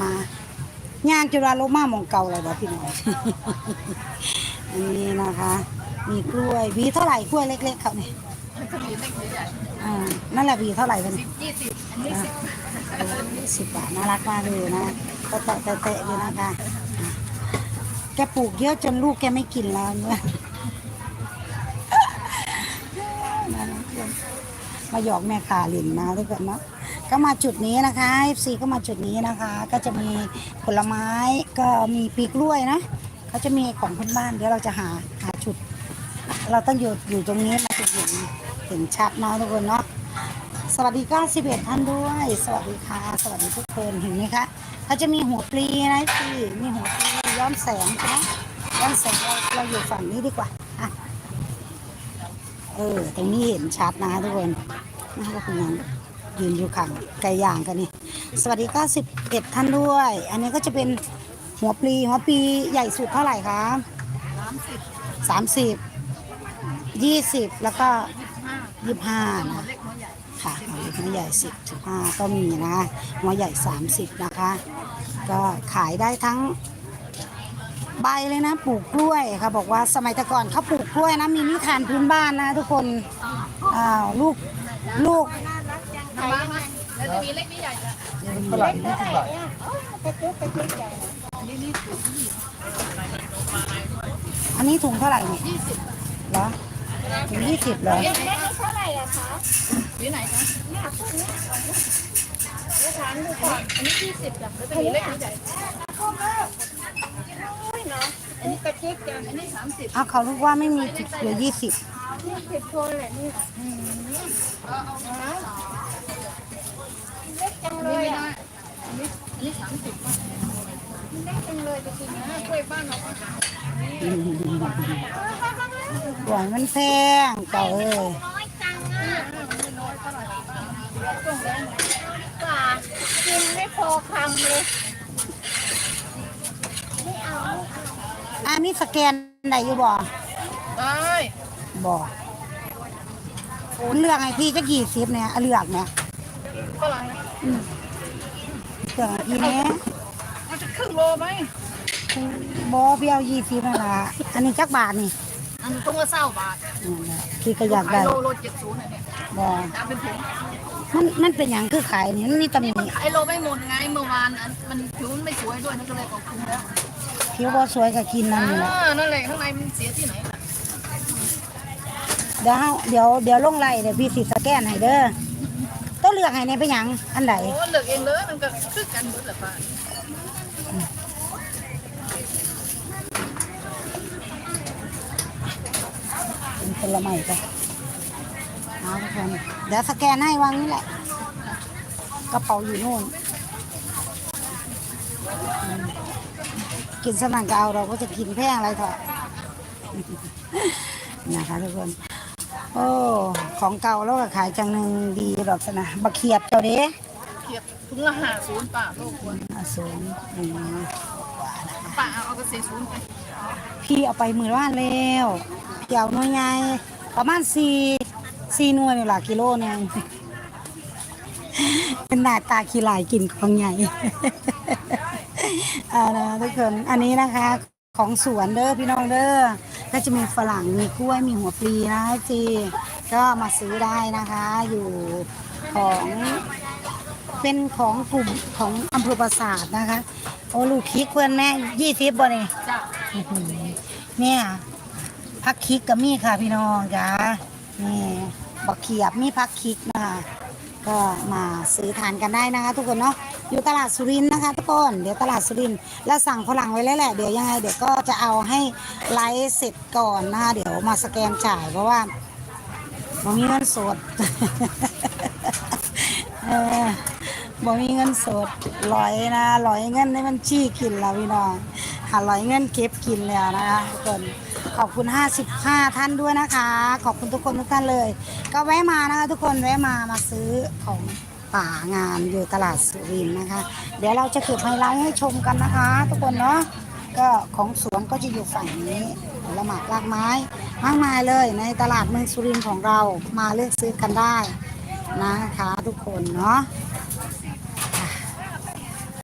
มาย่างจุฬาลงมาหมองเก่าเลยบ่พี่น้อง อันนี้นะคะ มีกล้วยวีเท่าไหร่กล้วยเล็ก ๆเขาเนี่ยอ่านั่นแหละวีเท่าไหร่เป็นยี่สิบอันสิบบาทน่ารักมากเลยนะก็แตะแตะอยู่นะคะอะแกปลูกเยอะจนลูกแกไม่กินแล้วเนี่ยมาหยอกแม่ขาหลินนะทุกคนเนาะ ก็มาจุดนี้นะคะ FC ก็มาจุดนี้นะคะ ก็จะมีผลไม้ก็มีปีกล้วยนะเขาจะมีของพื้นบ้านเดี๋ยวเราจะหาหาจุด เราต้องอยู่อยู่ตรงนี้เราจะเห็นเห็นชัดเนาะทุกคนเนาะสวัสดี91ท่านด้วย สวัสดีค่ะ สวัสดีทุกคนเห็นไหมคะเขาจะมีหัวปลีนะพี่มีหัวปลีย้อมแสงนะย้อมแสงเราเราอยู่ฝั่งนี้ดีกว่าอะเออตรงนี้เห็นชัดนะทุกคนนะก็คือยัง ยืนอยู่ข้างไก่ย่างกันนี่สวัสดี91ท่านด้วย อันนี้ก็จะเป็นหัวปลีหัวปลีใหญ่สุดเท่าไหร่คะสามสิบ30 20แล้วก็ห้า25นะเล็กน้อยใหญ่ค่ะหัวใหญ่10 15ก็มีนะหัวใหญ่30นะคะ ก็ขายได้ทั้งใบเลยนะปลูกกล้วยค่ะบอกว่าสมัยแต่ก่อนเขาปลูกกล้วยนะมีนิทานพื้นบ้านนะทุกคนลูกลูก น้ำมันไหมแล้วจะมีเล็กนี่ใหญ่จ้ะฝรั่งยี่สิบบาทอันนี้นี่ถูกอันนี้ถุงเท่าไหร่เนี่ยยี่สิบเหรอถุงยี่สิบเหรอเล็กเล็กเท่าไหร่อะคะหรือไหนคะเดี๋ยวถามดูก่อนอันนี้ยี่สิบจ้ะแล้วจะมีเล็กนี่ใหญ่ อันนี้กระเจี๊ยบจ้ะอันนี้สามสิบเอาเขาลูกว่าไม่มีเหลือยี่สิบยี่สิบโทนแหละนี่เล็กจังเลยอะอันนี้อันนี้สามสิบเล็กจังเลยจริงๆนะกล้วยบ้านเราก็หาหวยมันแพงเก่าเอ้ยน้อยจังอะน้อยเท่าไหร่ช่วงแรกกว่ากินไม่พอคำเลยไม่เอา อันนี้สแกนไหนอยู่บ่ได้บ่เลือกไอ้พี่จะกี่สิบเนี่ยเอาเลือกเนี่ยก็หลังนะเลือกไอ้พี่เนี่ยมันจะครึ่งโลไหมบ่พี่เอายี่สิบนั่นล่ะอันนี้จักบาทนี่อันต้องละเศร้าบาทนั่นแหละพี่ก็อยากขาได้ยโลโลเจ็ดศูนย์เนี่ยบ่ตามเป็นถุงมันมันเป็นอย่างคือขายนี่มันมีตำหนิขายโลไม่หมดไงเมื่อวานอันมันผิวมันไม่สวยด้วยนั่นก็เลยขอบคุณแล้ว ผิวบ่สวยก็กินนั่นนี่แหละอ่านั่นแหละข้างในมันเสียที่ไหนล่ะเดี๋ยวเฮาเดี๋ยวเดี๋ยวลงไล่เดี๋ยวพี่สิสแกนให้เด้อต้องเลือกให้ในเป็นหยังอันใดโอ้เลือกเองเลยมันก็คือกันหมดแหละป้าเป็นผลไม้ไปเอาทุกคนเดี๋ยวสแกนให้วางนี่แหละกระเป๋าอยู่นู่นอืม กินสนั่นก็เอาเราก็จะกินแพงอะไรเถอะนะคะทุกคนโอ้ของเก่าแล้วก็ขายจังหนึ่งดีดอกสนะบักเขียบเจ้าเด้เขียบถุงละห้าศูนย์ป้าโลกควรอาสูงอืมป้าเอาเอากระเสียศูนย์ไปพี่เอาไปหมื่นว่านแล้วพี่เอาหน่วยใหญ่ประมาณสี่สี่หน่วยนี่แหละกิโลหนึงเป็นหน้าตาขี้ลายกินของใหญ่ อ่านะทุกคนอันนี้นะคะ ของสวนเด้อพี่น้องเด้อก็จะมีฝรั่งมีกล้วยมีหัวปลีนะจีก็มาซื้อได้นะคะ อยู่ของเป็นของกลุ่มของอำเภอปราสาทนะคะ โอ้ลูกคิกเพื่อนแม่ยี่สิบบ่เนี่ยเนี่ยพักคิกกับมีค่ะพี่น้องจ้านี่บักเขียบมีพักคิกนะคะ ก็มาซื้อทานกันได้นะคะ ทุกคนเนาะอยู่ตลาดสุรินทร์นะคะ ทุกคนเดี๋ยวตลาดสุรินทร์แล้วสั่งฝรั่งไว้แล้วแหละเดี๋ยวยังไงเดี๋ยวก็จะเอาให้ไลฟ์เสร็จก่อนนะคะเดี๋ยวมาสแกนจ่ายเพราะว่าผมมีเงินสด เออ บ่มีเงินสดลอยนะลอยเงินในบัญชีกินแล้วพี่น้องหาลอยเงินเก็บกินแล้วนะคะทุกคนขอบคุณ 55 ท่านด้วยนะคะ ขอบคุณทุกคนทุกท่านเลย ก็แวะมานะคะทุกคนแวะมามาซื้อของป่างามอยู่ตลาดสุรินนะคะ เดี๋ยวเราจะเก็บไฮไลท์ให้ชมกันนะคะ ทุกคนเนาะก็ของสวนก็จะอยู่ฝั่งนี้ผลไม้รากไม้มากมายเลยในตลาดเมืองสุรินทร์ของเรามาเลือกซื้อกันได้นะคะ ทุกคนเนาะ